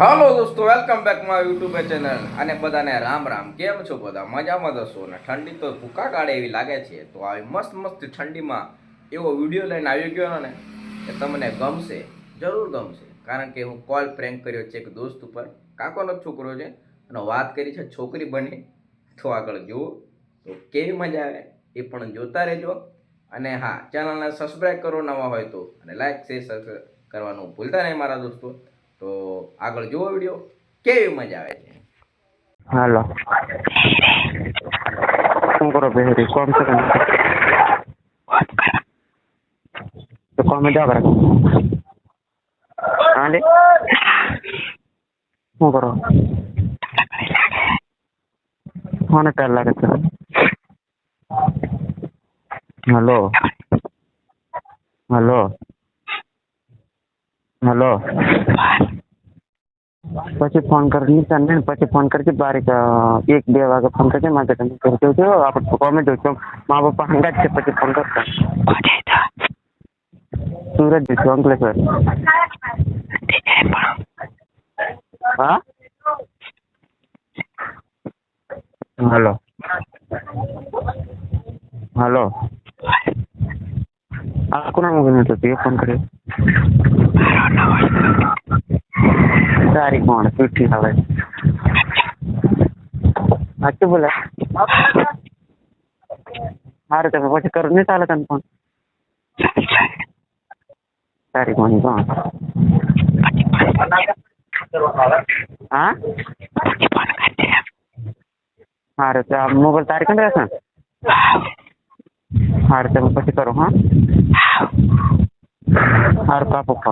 હાલો દોસ્તો welcome back my YouTube channel અને બધાને રામ રામ. કેમ છો બધા? મજામાં દોસ્તો અને ઠંડી તો ભૂકા કાઢે એવી લાગે છે. તો આવી મસ્ત મસ્ત ઠંડીમાં એવો વીડિયો લઈને આવી ગયો ને કે તમને ગમશે, જરૂર ગમશે. કારણ કે હું કોલ પ્રેન્ક કર્યો છે એક દોસ્ત ઉપર. કાકોનો છોકરો છે. અને વાત કરી છે છોકરી બની. તો આગળ જુઓ. તો કેવી મજા આવે, એ પણ જોતા રહેજો. અને હા ચેનલને સબસ્ક્રાઈબ કરો નવા હોય તો. અને લાઈક શેર કરવાનું ભૂલતા નહીં મારા દોસ્તો. તો આગળ જુઓ વીડિયો. કેવી મજા આવે છે? હાલો. શું કરો બેહરી? કોમ છે? તો કોમ જાવ કરે હા શું કરો? મને ટાઈમ લાગે છે. હલો. હલો. હલો. પછી ફોન કરી તને ને પછી ફોન કરજે બારીક અ, એક બે વાગે ફોન કરજે મારે તને કહી દઉં છું આપણે કોમે દઉં છું મા પપ્પા હંગા જ છે પછી ફોન કરતા સુરત જઈશું અંકલેશ્વર હા હલો હલો આ કોના મોબાઈલ નતો તે ફોન કર્યો இருக்கும் அவனை திருட்டுனால నట్టుబుల ఆరు తప్ప పచ్చి కరుణే చాలా కనుకోండి సరే కొంచెం ఆరు మొబైల్ తారీఖు అంటే సార్ ఆరు తప్ప పచ్చి కరు ఆరు పాపప్ప